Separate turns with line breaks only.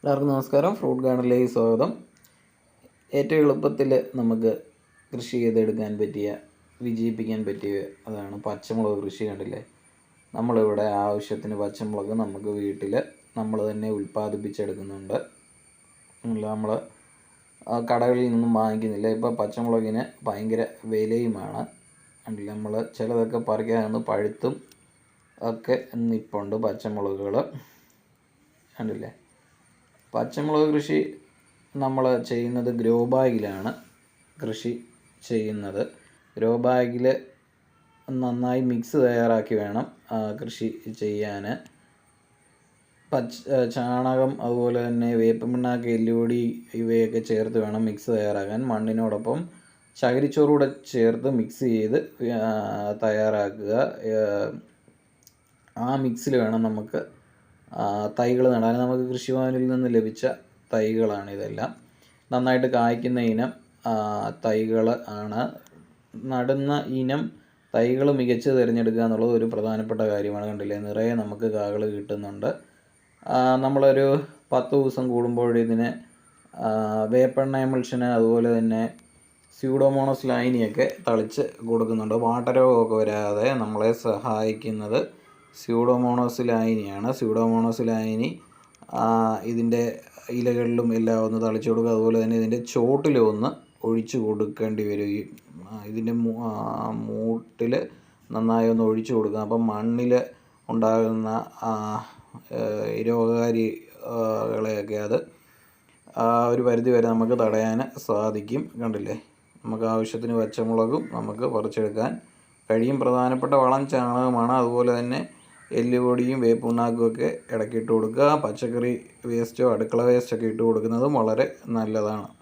എല്ലാവർക്കും നമസ്കാരം. ഫ്രൂട്ട് ഗാർഡനിലേക്ക് സ്വാഗതം. ഏറ്റവും എളുപ്പത്തിൽ നമുക്ക് കൃഷി ചെയ്തെടുക്കാൻ പറ്റിയ വിജയിപ്പിക്കാൻ പറ്റിയ അതാണ് പച്ചമുളക് കൃഷി കണ്ടില്ലേ? നമ്മളിവിടെ ആവശ്യത്തിന് പച്ചമുളക് നമുക്ക് വീട്ടിൽ നമ്മൾ തന്നെ ഉൽപ്പാദിപ്പിച്ചെടുക്കുന്നുണ്ട്. നമ്മൾ കടകളിൽ നിന്നും വാങ്ങിക്കുന്നില്ല. ഇപ്പോൾ പച്ചമുളകിന് ഭയങ്കര വിലയുമാണ്. കണ്ടില്ല നമ്മൾ ചിലതൊക്കെ പറിക്കാതെ പഴുത്തും ഒക്കെ നിപ്പുണ്ട് പച്ചമുളകുകൾ കണ്ടില്ലേ? പച്ചമുളക് കൃഷി നമ്മൾ ചെയ്യുന്നത് ഗ്രോ ബാഗിലാണ് കൃഷി ചെയ്യുന്നത്. ഗ്രോ ബാഗിൽ നന്നായി മിക്സ് തയ്യാറാക്കി വേണം കൃഷി ചെയ്യാൻ പച്ച ചാണകം അതുപോലെ തന്നെ വേപ്പമിണ്ണാക്ക് എല്ലുപൊടി ഇവയൊക്കെ ചേർത്ത് വേണം മിക്സ് തയ്യാറാക്കാൻ. മണ്ണിനോടൊപ്പം ചകിരിച്ചോറൂടെ ചേർത്ത് മിക്സ് ചെയ്ത് തയ്യാറാക്കുക. ആ, മിക്സിൽ വേണം നമുക്ക് തൈകൾ നടാൻ. നമുക്ക് കൃഷിഭവനിൽ നിന്ന് ലഭിച്ച തൈകളാണ് ഇതെല്ലാം. നന്നായിട്ട് കായ്ക്കുന്ന ഇനം തൈകൾ ആണ്. നടുന്ന ഇനം തൈകൾ മികച്ച് തിരഞ്ഞെടുക്കുക എന്നുള്ളത് ഒരു പ്രധാനപ്പെട്ട കാര്യമാണ് കണ്ടില്ലേ? നിറയെ നമുക്ക് കാകൾ കിട്ടുന്നുണ്ട്. നമ്മളൊരു പത്ത് ദിവസം കൂടുമ്പോൾ ഇതിന് വേപ്പെണ്ണ എമൾഷന് അതുപോലെ തന്നെ സ്യൂഡോമോണസ് ലൈനിയൊക്കെ തളിച്ച് കൊടുക്കുന്നുണ്ട്. വാട്ടരോഗമൊക്കെ വരാതെ നമ്മളെ സഹായിക്കുന്നത് സ്യൂഡോമോണോസ് ലായനിയാണ് സ്യൂഡോമോണോസ് ലായനി ഇതിന്റെ ഇലകളിലും എല്ലാം ഒന്ന് തളിച്ചു കൊടുക്കുക. അതുപോലെ തന്നെ ഇതിന്റെ ചോട്ടിലും ഒന്ന് ഒഴിച്ചു കൊടുക്കേണ്ടി വരും ഈ ആ, ഇതിന്റെ മൂട്ടിൽ നന്നായി ഒന്ന് ഒഴിച്ചു കൊടുക്കുക. അപ്പം മണ്ണിൽ ഉണ്ടാകുന്ന രോഗകാരികളെയൊക്കെ അത് ഒരു പരിധി വരെ നമുക്ക് തടയാൻ സാധിക്കും. കണ്ടില്ലേ? നമുക്ക് ആവശ്യത്തിന് പച്ചമുളകും നമുക്ക് പറിച്ചെടുക്കാൻ കഴിയും. പ്രധാനപ്പെട്ട വളം ചാണകമാണ്. അതുപോലെ തന്നെ എല്ലുപൊടിയും വേപ്പുണ്ണാക്കുമൊക്കെ ഇടക്കിട്ട് കൊടുക്കുക. പച്ചക്കറി വേസ്റ്റോ അടുക്കള വേസ്റ്റൊക്കെ ഇട്ട് കൊടുക്കുന്നതും വളരെ നല്ലതാണ്.